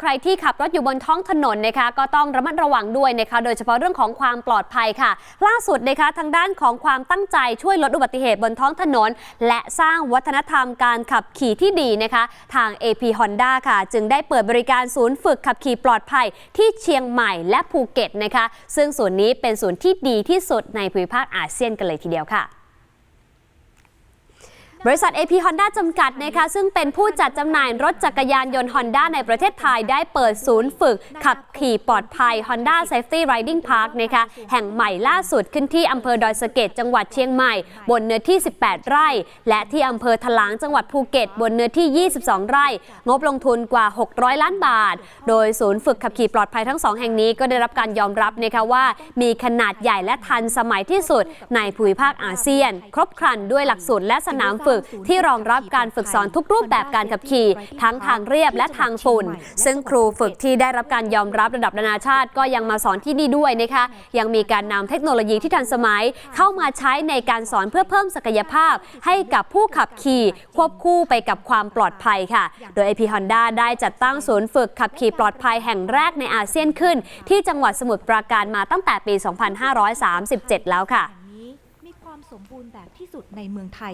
ใครที่ขับรถอยู่บนท้องถนนนะคะก็ต้องระมัดระวังด้วยนะคะโดยเฉพาะเรื่องของความปลอดภัยค่ะ ล่าสุดนะคะทางด้านของความตั้งใจช่วยลดอุบัติเหตุบนท้องถนน และสร้างวัฒนธรรมการขับขี่ที่ดีนะคะทาง AP Honda ค่ะ จึงได้เปิดบริการศูนย์ฝึกขับขี่ปลอดภัยที่เชียงใหม่และภูเก็ตนะคะ ซึ่งศูนย์นี้เป็นศูนย์ที่ดีที่สุดในภูมิภาคอาเซียนกันเลยทีเดียวค่ะ บริษัท AP Honda จำกัดนะคะซึ่งเป็นผู้จัดจำหน่ายรถจักรยานยนต์ Honda ในประเทศไทยได้เปิดศูนย์ฝึก ขับขี่ปลอดภัย Honda Safety Riding Park นะคะแห่งใหม่ล่าสุดขึ้นที่อำเภอดอยสะเก็ดจังหวัดเชียงใหม่ บนเนื้อที่ 18 ไร่ และที่อำเภอถลางจังหวัดภูเก็ต บนเนื้อที่ 22 ไร่ งบลงทุนกว่า 600 ล้านบาท โดยศูนย์ฝึกขับขี่ปลอดภัยทั้งสองแห่งนี้ก็ได้รับการยอมรับนะคะว่า มีขนาดใหญ่และทันสมัยที่สุด ในภูมิภาคอาเซียน ครบครันด้วยหลักสูตรและสนามฝึกที่รองรับการฝึกสอนทุกรูปแบบการขับขี่ ทั้งทางเรียบและทางฝุ่น ซึ่งครูฝึกที่ได้รับการยอมรับระดับนานาชาติ ก็ยังมาสอนที่นี่ด้วยนะคะยังมีการนำเทคโนโลยีที่ทันสมัย เข้ามาใช้ในการสอนเพื่อเพิ่มศักยภาพ ให้กับผู้ขับขี่ควบคู่ไปกับความปลอดภัยค่ะ โดย AP Honda ได้จัดตั้งศูนย์ฝึกขับขี่ปลอดภัยแห่งแรกในอาเซียนขึ้น ที่จังหวัดสมุทรปราการมาตั้งแต่ปี 2537 แล้วค่ะมีความสมบูรณ์แบบที่สุดในเมืองไทย